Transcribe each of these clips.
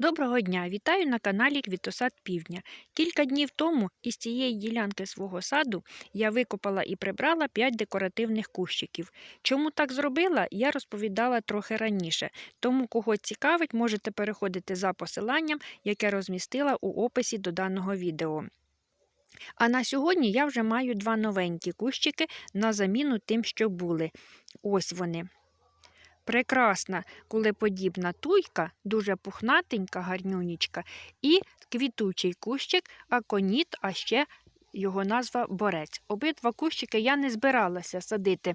Доброго дня! Вітаю на каналі Квітосад Півдня. Кілька днів тому із цієї ділянки свого саду я викопала і прибрала 5 декоративних кущиків. Чому так зробила, я розповідала трохи раніше. Тому, кого цікавить, можете переходити за посиланням, яке розмістила у описі до даного відео. А на сьогодні я вже маю два новенькі кущики на заміну тим, що були. Ось вони. Прекрасна кулеподібна туйка, дуже пухнатенька, гарнюнічка, і квітучий кущик, аконіт, а ще його назва борець. Обидва кущики я не збиралася садити,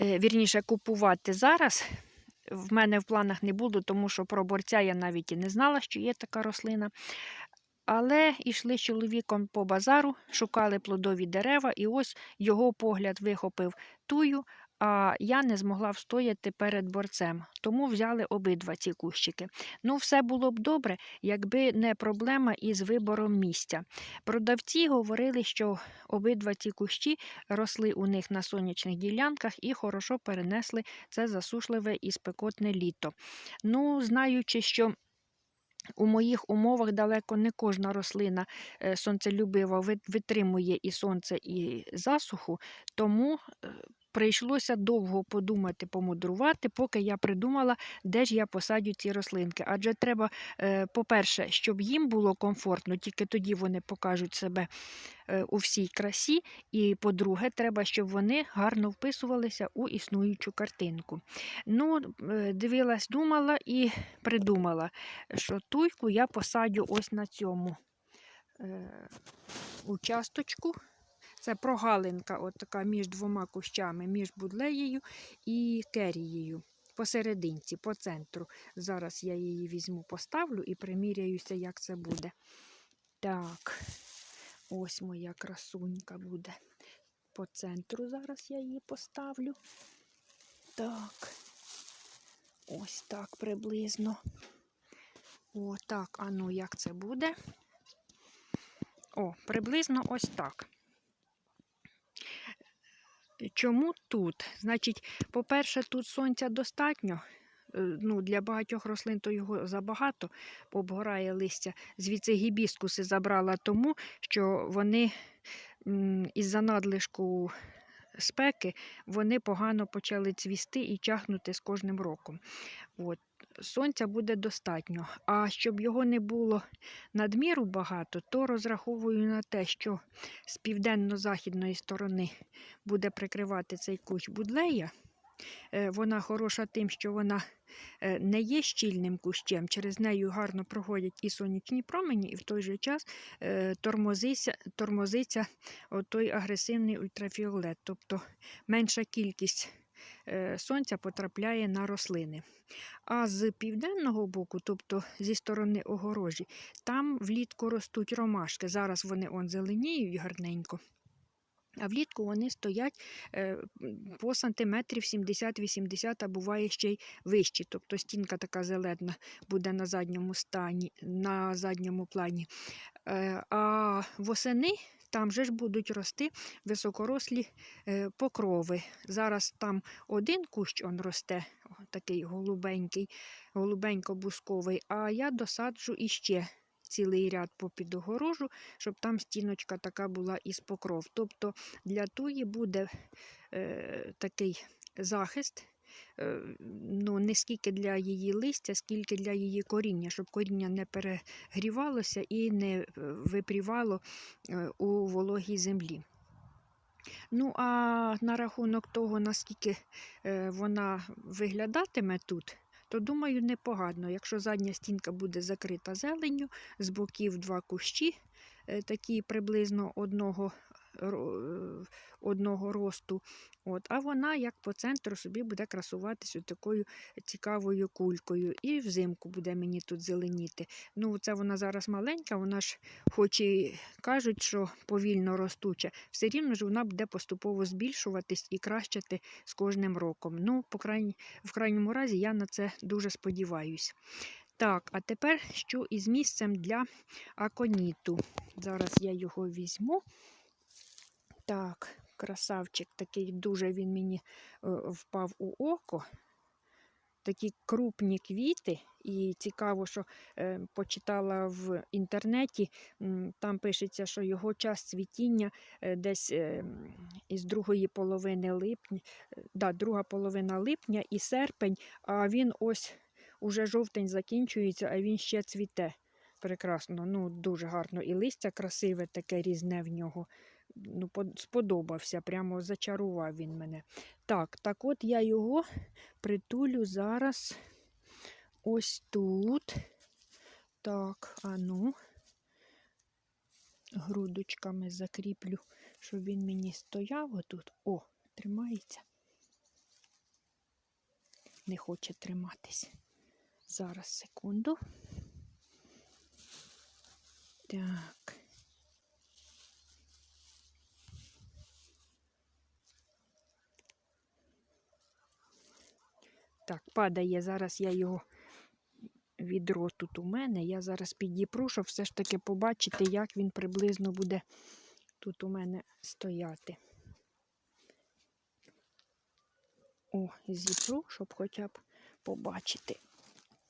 е, вірніше купувати зараз. В мене в планах не було, тому що про борця я навіть і не знала, що є така рослина. Але йшли з чоловіком по базару, шукали плодові дерева, і ось його погляд вихопив тую, а я не змогла встояти перед борцем, тому взяли обидва ці кущики. Ну, все було б добре, якби не проблема із вибором місця. Продавці говорили, що обидва ці кущі росли у них на сонячних ділянках і хорошо перенесли це засушливе і спекотне літо. Ну, знаючи, що у моїх умовах далеко не кожна рослина е, сонцелюбива витримує і сонце, і засуху, тому е, прийшлося довго подумати, помудрувати, поки я придумала, де ж я посадю ці рослинки. Адже треба, е, по-перше, щоб їм було комфортно, тільки тоді вони покажуть себе у всій красі. І по-друге, треба, щоб вони гарно вписувалися у існуючу картинку. Ну, Дивилась, думала і придумала, що туйку я посадю ось на цьому е, участочку. Це прогалинка от така між двома кущами, між будлеєю і керією. Посерединці, по центру. Зараз я її візьму, поставлю і приміряюся, як це буде. Так, ось моя красунька буде. По центру зараз я її поставлю. Так, ось так приблизно. О, так, а ну як це буде? О, приблизно ось так. Чому тут? Значить, по-перше, тут сонця достатньо. Е, ну, Для багатьох рослин то його забагато, обгорає листя. Звідси гібіскуси забрала тому, що вони із-за надлишку спеки вони погано почали цвісти і чахнути з кожним роком. От. Сонця буде достатньо. А щоб його не було надміру багато, то розраховую на те, що з південно-західної сторони буде прикривати цей кущ будлея. Е, вона хороша тим, що вона е, не є щільним кущем, через нею гарно проходять і сонячні промені, і в той же час е, тормозиться тормозиться той агресивний ультрафіолет, тобто менша кількість сонця потрапляє на рослини. А з південного боку, тобто зі сторони огорожі, там влітку ростуть ромашки. Зараз вони он зеленіють гарненько. А влітку вони стоять е, по сантиметрів 70-80, а буває ще й вищі. Тобто стінка така зелена буде на задньому стані, на задньому плані. Е, а восени там же ж будуть рости високорослі е, покрови. Зараз там один кущ он росте, такий голубенький, голубенько-бусковий, а я досаджу іще цілий ряд попід огорожу, щоб там стіночка така була із покров. Тобто для туї буде е, такий захист. Е, ну, Не скільки для її листя, скільки для її коріння, щоб коріння не перегрівалося і не е, випрівало е, у вологій землі. Ну, а на рахунок того, наскільки вона виглядатиме тут, то думаю, непогано. Якщо задня стінка буде закрита зеленню, з боків два кущі, такі приблизно одного одного росту. От, А вона, як по центру, собі буде красуватися такою цікавою кулькою. І взимку буде мені тут зеленіти. Ну, Це вона зараз маленька, вона ж, хоч і кажуть, що повільно ростуча, все рівно ж вона буде поступово збільшуватись і кращати з кожним роком. Ну, по крайні, В крайньому разі я на це дуже сподіваюся. Так, а тепер що із місцем для аконіту. Зараз я його візьму. Так, красавчик такий, дуже він мені е, впав у око. такі крупні квіти. І цікаво, що е, почитала в інтернеті, там пишеться, що його час цвітіння е, десь е, із другої половини липня, е, да, друга половина липня і серпень, а він ось уже жовтень закінчується, а він ще цвіте. Прекрасно, ну дуже гарно. І листя красиве, таке різне в нього. Ну, сподобався, прямо зачарував він мене. Так, так от я його притулю зараз ось тут. Так, а ну, грудочками закріплю, щоб він мені стояв отут. О, тримається. Не хоче триматись. Зараз, секунду. Так. Так, падає. Зараз я його відро тут у мене. Я зараз підіпру, щоб все ж таки побачити, як він приблизно буде тут у мене стояти. О, зіпру, щоб хоча б побачити.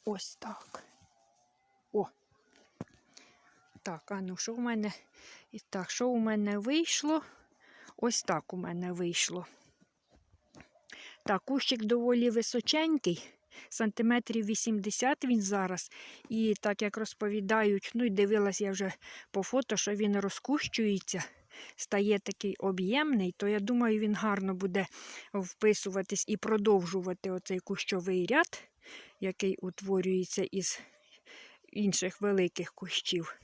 Ось так. О. Так, а ну що в мене? І так, що у мене вийшло? Ось так у мене вийшло. Так, кущик доволі височенький, сантиметрів 80 він зараз. І так як розповідають, ну і дивилась я вже по фото, що він розкущується, стає такий об'ємний, то я думаю, він гарно буде вписуватись і продовжувати оцей кущовий ряд, який утворюється із інших великих кущів.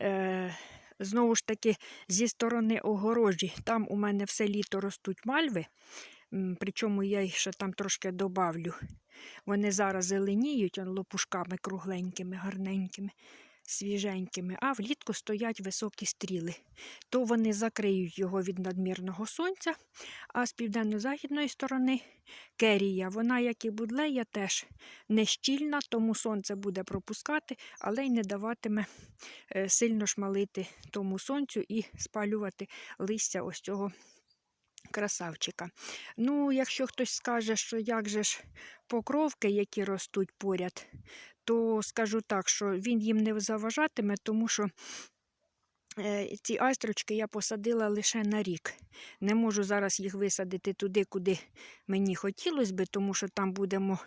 Е, знову ж таки, зі сторони огорожі, там у мене все літо ростуть мальви. Причому я їх ще там трошки добавлю. Вони зараз зеленіють лопушками кругленькими, гарненькими, свіженькими, а влітку стоять високі стріли. То вони закриють його від надмірного сонця, а з південно-західної сторони керія. Вона, як і будлея, теж не щільна, тому сонце буде пропускати, але й не даватиме е, сильно шмалити тому сонцю і спалювати листя ось цього красавчика. Ну, якщо хтось скаже, що як же ж покровки, які ростуть поряд, то скажу так, що він їм не заважатиме, тому що е, ці айстрочки я посадила лише на рік. Не можу зараз їх висадити туди, куди мені хотілося би, тому що там будемо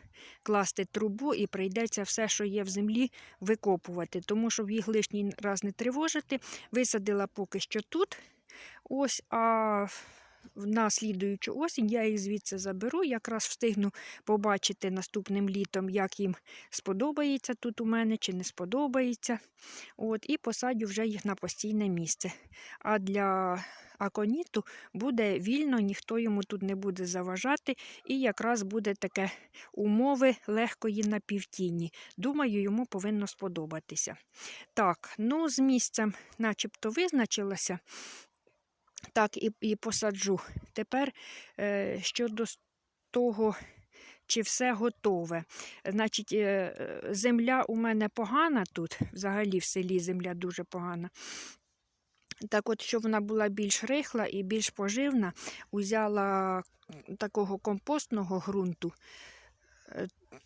класти трубу і прийдеться все, що є в землі, викопувати. Тому щоб їх лишній раз не тривожити, висадила поки що тут. Ось, а в наслідуючу осінь я їх звідси заберу, якраз встигну побачити наступним літом, як їм сподобається тут у мене чи не сподобається. От, І посадю вже їх на постійне місце. А для аконіту буде вільно, ніхто йому тут не буде заважати, і якраз буде таке умови легкої напівтіні. Думаю, йому повинно сподобатися. Так, ну з місцем начебто визначилася. Так, і, і посаджу. Тепер е, щодо того, чи все готове. Значить, е, земля у мене погана тут, взагалі в селі земля дуже погана. Так от, щоб вона була більш рихла і більш поживна, узяла такого компостного ґрунту.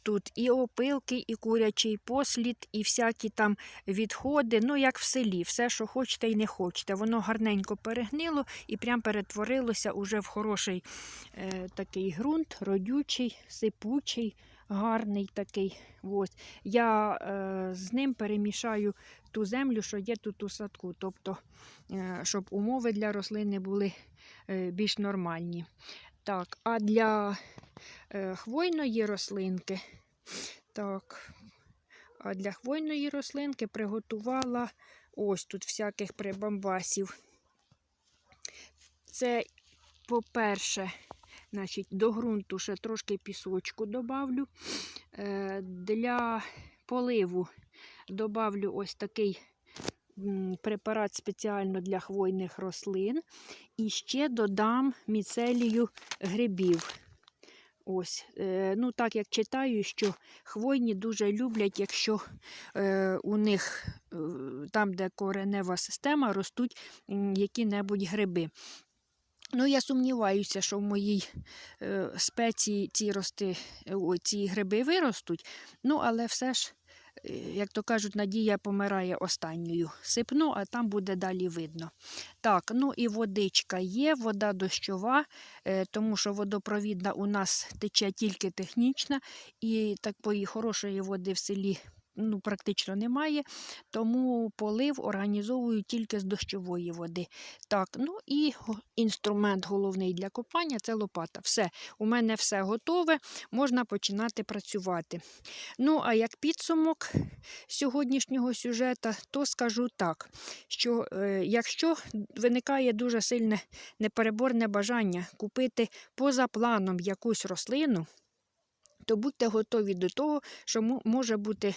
Тут і опилки, і курячий послід, і всякі там відходи, ну як в селі, все, що хочете і не хочете. Воно гарненько перегнило і прям перетворилося уже в хороший е, такий ґрунт, родючий, сипучий, гарний такий. Ось. Я е, з ним перемішаю ту землю, що є тут у садку, тобто, е, щоб умови для рослини були е, більш нормальні. Так, а для е, хвойної рослинки, так, а для хвойної рослинки приготувала ось тут всяких прибамбасів. Це, по-перше, значить, до ґрунту ще трошки пісочку добавлю. Е, для поливу добавлю ось такий препарат спеціально для хвойних рослин. І ще додам міцелію грибів. Ось, е, ну так як читаю, що хвойні дуже люблять, якщо е, у них е, там, де коренева система, ростуть які-небудь гриби. Ну, я сумніваюся, що в моїй спеції ці, рости, ці гриби виростуть. Ну, але все ж, як то кажуть, надія помирає останньою. Сипну, а там буде далі видно. Так, ну і водичка є, вода дощова, е, тому що водопровідна у нас тече тільки технічна, і такої хорошої води в селі ну, практично немає, тому полив організовую тільки з дощової води. Так, ну і інструмент головний для копання це лопата. Все, у мене все готове, можна починати працювати. Ну, а як підсумок сьогоднішнього сюжета, то скажу так, що е, якщо виникає дуже сильне непереборне бажання купити поза планом якусь рослину, то будьте готові до того, що може бути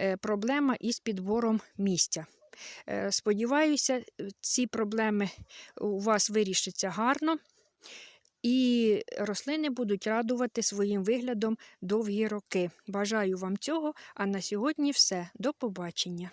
е, проблема із підбором місця. Е, Сподіваюся, ці проблеми у вас вирішаться гарно, і рослини будуть радувати своїм виглядом довгі роки. Бажаю вам цього, а на сьогодні все. До побачення.